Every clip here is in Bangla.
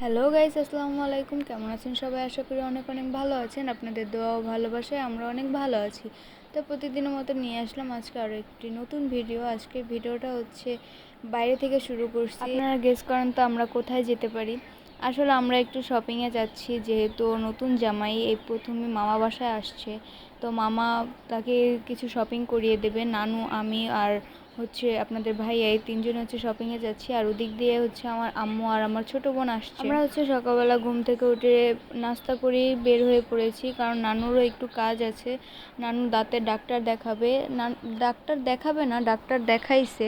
হ্যালো গাইস আসসালামু আলাইকুম। কেমন আছেন সবাই? আশা করি অনেক অনেক ভালো আছেন। আপনাদের দোয়া ও ভালোবাসায় আমরা অনেক ভালো আছি। তো প্রতিদিনের মতো নিয়ে আসলাম আজকে আরও একটি নতুন ভিডিও। আজকে ভিডিওটা হচ্ছে বাইরে থেকে শুরু করছি। আপনারা গেস করেন তো আমরা কোথায় যেতে পারি? আসলে আমরা একটু শপিংয়ে যাচ্ছি, যেহেতু নতুন জামাই এই প্রথমে মামা বাসায় আসছে। তো মামা তাকে কিছু শপিং করিয়ে দেবে, নানু, আমি আর হচ্ছে আপনাদের ভাইয়া, এই তিনজন হচ্ছে শপিংয়ে যাচ্ছি। আর ওদিক দিয়ে হচ্ছে আমার আম্মু আর আমার ছোট বোন আসছে। আমরা হচ্ছে সকালবেলা ঘুম থেকে উঠে নাস্তা করেই বের হয়ে পড়েছি, কারণ নানুরও একটু কাজ আছে। নানু দাঁতের ডাক্তার দেখাবে। ডাক্তার দেখাবে না, ডাক্তার দেখাইছে।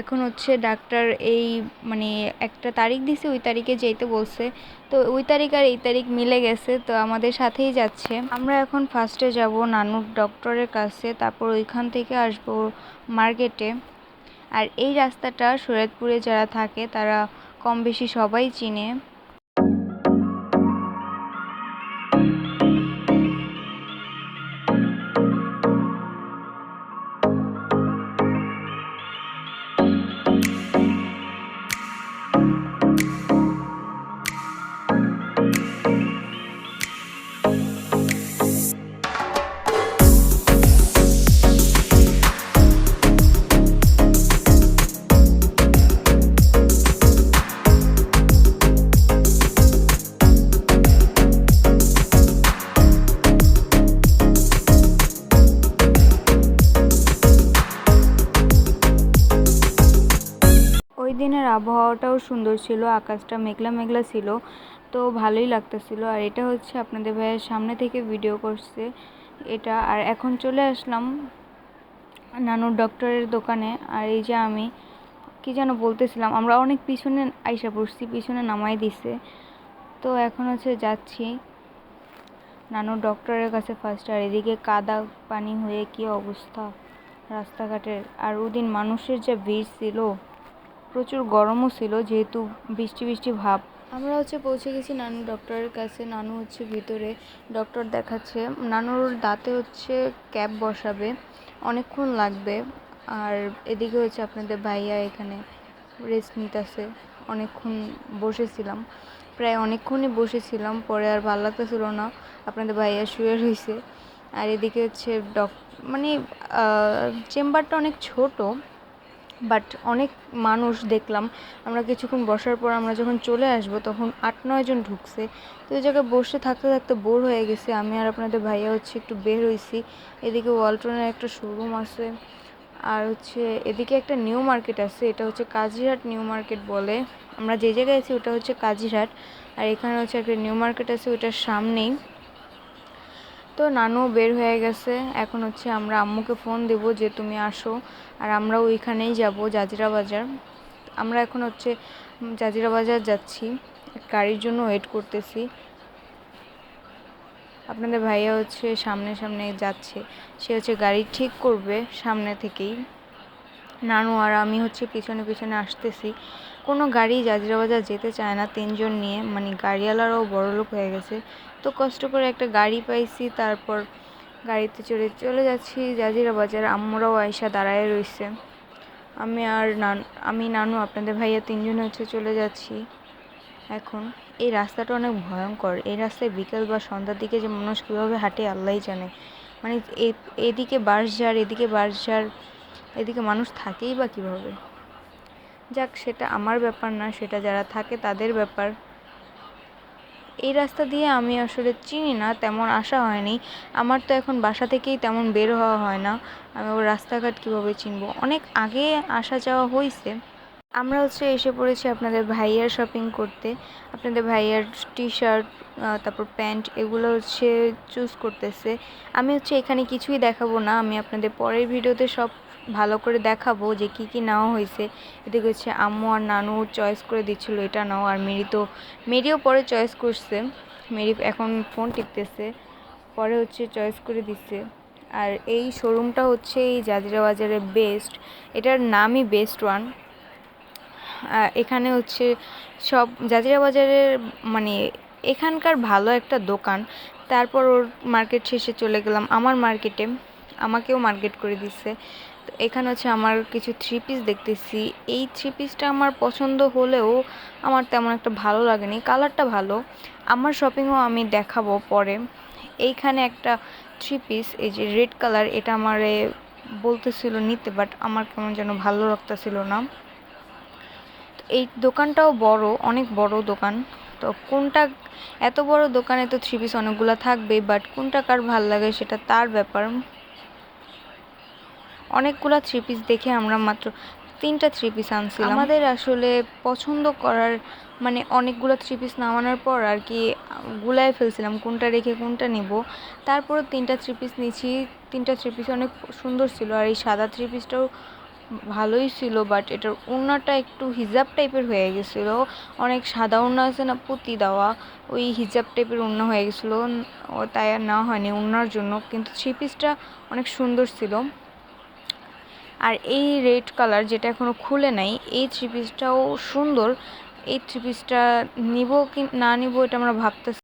এখন হচ্ছে ডাক্তার এই মানে একটা তারিখ দিছে, ওই তারিখে যেতে বলছে। তো ওই তারিখ আর এই তারিখ মিলে গেছে, তো আমাদের সাথেই যাচ্ছে। আমরা এখন ফার্স্টে যাব নানুর ডক্টরের কাছে, তারপর ওইখান থেকে আসব মার্কেটে আর এই রাস্তাটা সৈয়দপুরে যারা থাকে, তারা কম বেশি সবাই চিনে। দিনের আবহাওয়াটাও সুন্দর ছিল, আকাশটা মেঘলা মেঘলা ছিল, তো ভালোই লাগতেছিল। আর এটা হচ্ছে আপনাদের ভাইয়ের সামনে থেকে ভিডিও করছে এটা। আর এখন চলে আসলাম নানুর ডক্টরের দোকানে। আর এই যে আমি, কি যেন বলতেছিলাম, আমরা অনেক পিছনে আইসা পড়ছি, পিছনে নামাই দিছে। তো এখন হচ্ছে যাচ্ছি নানুর ডক্টরের কাছে ফার্স্ট আর এদিকে কাদা পানি হয়ে কি অবস্থা রাস্তাঘাটের। আর ওদিন মানুষের যে ভিড় ছিল প্রচুর গরমও ছিল, যেহেতু বৃষ্টি বৃষ্টি ভাব। আমরা হচ্ছে পৌঁছে গেছি নানু ডক্টরের কাছে। নানু হচ্ছে ভিতরে। ডক্টর দেখাচ্ছে, নানুর দাঁতে হচ্ছে ক্যাপ বসাবে, অনেকক্ষণ লাগবে। আর এদিকে হচ্ছে আপনাদের ভাইয়া এখানে রেস্ট নিতেছে, অনেকক্ষণ বসেছিলাম। প্রায় অনেকক্ষণই বসেছিলাম, পরে আর ভালো লাগতেছিল না। আপনাদের ভাইয়া শুয়ে রয়েছে আর এদিকে হচ্ছে ডক মানে চেম্বারটা অনেক ছোট বাট অনেক মানুষ দেখলাম। আমরা কিছুক্ষণ বসার পর আমরা যখন চলে আসব তখন আট নয়জন ঢুকছে। তো ওই জায়গায় বসে থাকতে থাকতে বোর হয়ে গেছে। আমি আর আপনাদের ভাইয়া হচ্ছে একটু বের হয়েছি এদিকে ওয়ালটনের একটা শোরুম আছে। আর হচ্ছে এদিকে একটা নিউ মার্কেট আছে। এটা হচ্ছে কাজিরহাট নিউ মার্কেট বলে। আমরা যে জায়গায় আছি ওটা হচ্ছে কাজিরহাট। আর এখানে হচ্ছে একটা নিউ মার্কেট আছে, ওটার সামনেই। তো নানু বের হয়ে গেছে। এখন হচ্ছে আমরা আম্মুকে ফোন দেব যে তুমি আসো। আর আমরা ওইখানেই যাব, জাজিরা বাজার। আমরা এখন হচ্ছে জাজিরা বাজার যাচ্ছি। গাড়ির জন্য ওয়েট করতেছি। আপনাদের ভাইয়া হচ্ছে সামনে সামনে যাচ্ছে। সে হচ্ছে গাড়ি ঠিক করবে সামনে থেকেই। নানু আর আমি হচ্ছে পিছনে পিছনে আসতেছি। কোনো গাড়ি জাজিরা বাজার যেতে চায় না তিনজন নিয়ে। মানে গাড়িওয়ালারাও বড়লোক হয়ে গেছে। তো কষ্ট করে একটা গাড়ি পাইছি, তারপর গাড়িতে চড়ে চলে যাচ্ছি জাজিরা বাজার আম্মুরাও আয়সা দাঁড়ায় রয়েছে আমি আর নান আমি, নানু, আপনাদের ভাইয়া তিনজন হচ্ছে চলে যাচ্ছি এখন। এই রাস্তাটা অনেক ভয়ঙ্কর। এই রাস্তায় বিকেল বা সন্ধ্যার দিকে যে মানুষ কীভাবে হাঁটে আল্লাহই জানে। মানে এদিকে বাঁশঝাড় এদিকে বাঁশঝাড় এদিকে মানুষ থাকেই বা কীভাবে? যাক, সেটা আমার ব্যাপার না, সেটা যারা থাকে তাদের ব্যাপার। এই রাস্তা দিয়ে আমি আসলে চিনি না, তেমন আসা হয়নি। আমার তো এখন বাসা থেকেই তেমন বের হওয়া হয় না। আমি ওর রাস্তাঘাট কীভাবে চিনব? অনেক আগে আসা যাওয়া হয়েছে আমরা হচ্ছে এসে পড়েছি আপনাদের ভাইয়ার শপিং করতে। আপনাদের ভাইয়ার টি শার্ট তারপর প্যান্ট এগুলো হচ্ছে চুজ করতেছে। আমি হচ্ছে এখানে কিছুই দেখাবো না। আমি আপনাদের পরের ভিডিওতে সব ভালো করে দেখাবো যে কি কি নেওয়া হয়েছে। এদিকে হচ্ছে আম্মু আর নানু চয়েস করে দিচ্ছিল, এটা নাও আর মেরি তো, মেরিও পরে চয়েস করছে। মেরি এখন ফোন টিপতেছে, পরে হচ্ছে চয়েস করে দিচ্ছে। আর এই শোরুমটা হচ্ছে এই জাজিরা বাজারের বেস্ট এটার নামই বেস্ট ওয়ান এখানে হচ্ছে সব জাজিরা বাজারের মানে এখানকার ভালো একটা দোকান। তারপর ওর মার্কেট শেষে চলে গেলাম, আমার মার্কেটে আমাকেও মার্কেট করে দিচ্ছে। তো এখানে হচ্ছে আমার কিছু থ্রি পিস দেখতেছি। এই থ্রি পিসটা আমার পছন্দ হলেও আমার তেমন একটা ভালো লাগেনি। কালারটা ভালো। আমার শপিংও আমি দেখাবো পরে। এইখানে একটা থ্রি পিস এই যে রেড কালার এটা আমারে বলতেছিল নিতে বাট আমার কেমন যেন ভালো লাগতেছিল না। এই দোকানটাও বড়, অনেক বড় দোকান। তো কোনটা, এত বড় দোকানে তো থ্রি পিস অনেকগুলো থাকবে বাট কোনটা কার ভালো লাগে সেটা তার ব্যাপার। অনেকগুলা থ্রি পিস দেখে আমরা মাত্র তিনটা থ্রি পিস আনছিলাম। আমাদের আসলে পছন্দ করার মানে অনেকগুলো থ্রি পিস নামানোর পর আর কি গুলায় ফেলছিলাম, কোনটা রেখে কোনটা নেব। তারপর তিনটা থ্রি পিস নিয়েছি। তিনটা থ্রি পিস অনেক সুন্দর ছিল আর এই সাদা থ্রি পিসটাও ভালোই ছিল বাট এটার ওড়নাটা একটু হিজাব টাইপের হয়ে গেছিল। অনেক সাদা ওড়না আছে না, পুঁতি দেওয়া, ওই হিজাব টাইপের ওড়না হয়ে গেছিল। ও তাই আর না হয়নি ওড়নার জন্য, কিন্তু থ্রি পিসটা অনেক সুন্দর ছিল। আর এই রেড কালার যেটা এখনও খুলে নাই, এই থ্রি পিসটাও সুন্দর। এই থ্রি পিসটা নিব কি, না নিব এটা আমরা ভাবতেছি।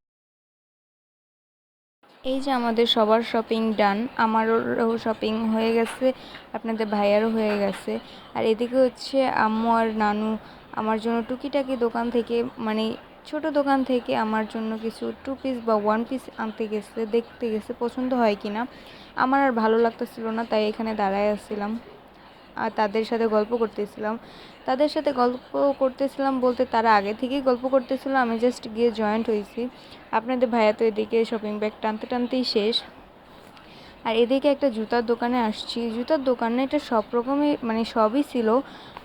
এই যে আমাদের সবার শপিং ডান আমারও শপিং হয়ে গেছে, আপনাদের ভাইয়ারও হয়ে গেছে। আর এদিকে হচ্ছে আম্মু আর নানু, আমার জন্য টুকিটাকি দোকান থেকে মানে ছোট দোকান থেকে আমার জন্য কিছু টু পিস বা ওয়ান পিস আনতে গেছে, দেখতে গেছে, পছন্দ হয় কি না আমার আর ভালো লাগতেছিল না, তাই এখানে দাঁড়ায় আসছিলাম আর তাদের সাথে গল্প করতেছিলাম। তাদের সাথে গল্প করতেছিলাম বলতে তারা আগে থেকেই গল্প করতেছিল, আমি জাস্ট গিয়ে জয়েন্ট হয়েছি। আপনাদের ভাইয়া তো এদিকে শপিং ব্যাগ টানতে টানতেই শেষ। আর এদিকে একটা জুতার দোকানে আসছি। জুতার দোকানে এটা সব রকমই মানে সবই ছিল।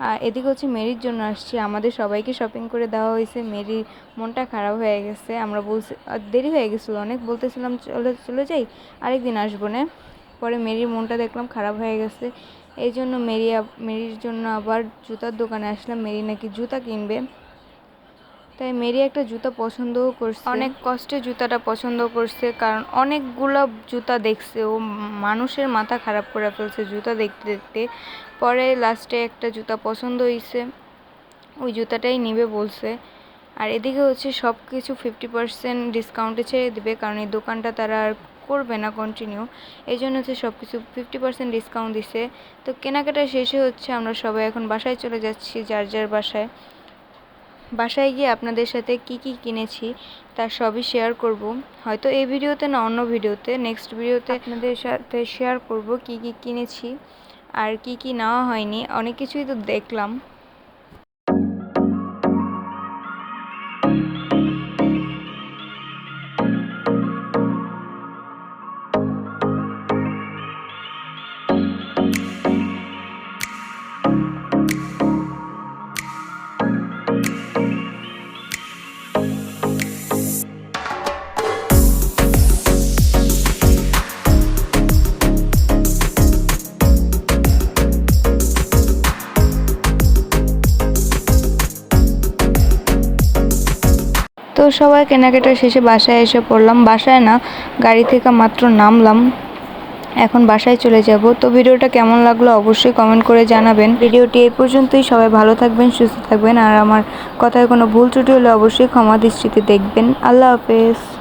আর এদিকে হচ্ছে মেরির জন্য আসছি। আমাদের সবাইকে শপিং করে দেওয়া হয়েছে। মেরির মনটা খারাপ হয়ে গেছে। আমরা বলছি দেরি হয়ে গেছিল অনেক। বলতেছিলাম, চলে চলে যাই, আরেকদিন আসব না। পরে মেরির মনটা দেখলাম খারাপ হয়ে গেছে। এই জন্য মেরি মেরির জন্য আবার জুতার দোকানে আসলাম। মেরি নাকি জুতা কিনবে। তাই মেরি একটা জুতা পছন্দও করছে। অনেক কষ্টে জুতাটা পছন্দ করছে, কারণ অনেকগুলো জুতা দেখছে। ও মানুষের মাথা খারাপ করে ফেলছে জুতা দেখতে দেখতে। পরে লাস্টে একটা জুতা পছন্দ হয়েছে ওই জুতাটাই নিবে বলছে। আর এদিকে হচ্ছে সব কিছু ফিফটি পার্সেন্ট ডিসকাউন্টে ছেড়ে দেবে, কারণ এই দোকানটা তারা আর করবে না কন্টিনিউ এই জন্য হচ্ছে সব কিছু ফিফটি পার্সেন্ট ডিসকাউন্ট দিছে। তো কেনাকাটা শেষে হচ্ছে আমরা সবাই এখন বাসায় চলে যাচ্ছি, যার যার বাসায়। বাসায় গিয়ে আপনাদের সাথে কি কি কিনেছি তার সবই শেয়ার করব। হয়তো এই ভিডিওতে না অন্য ভিডিওতে নেক্সট ভিডিওতে আপনাদের সাথে শেয়ার করব কি কি কিনেছি। আর কি কি নেওয়া হয়নি, অনেক কিছুই তো দেখলাম। সবাই কেনাকাটা শেষে বাসায় এসে পড়লাম। বাসায় না, গাড়ি থেকে মাত্র নামলাম। এখন বাসায় চলে যাব। তো ভিডিওটা কেমন লাগল অবশ্যই কমেন্ট করে জানাবেন। ভিডিওটি এই পর্যন্তই। সবাই ভালো থাকবেন, সুস্থ থাকবেন। আর আমার কথায় কোনো ভুল ত্রুটি হলে অবশ্যই ক্ষমা দৃষ্টিতে দেখবেন। আল্লাহ হাফেজ।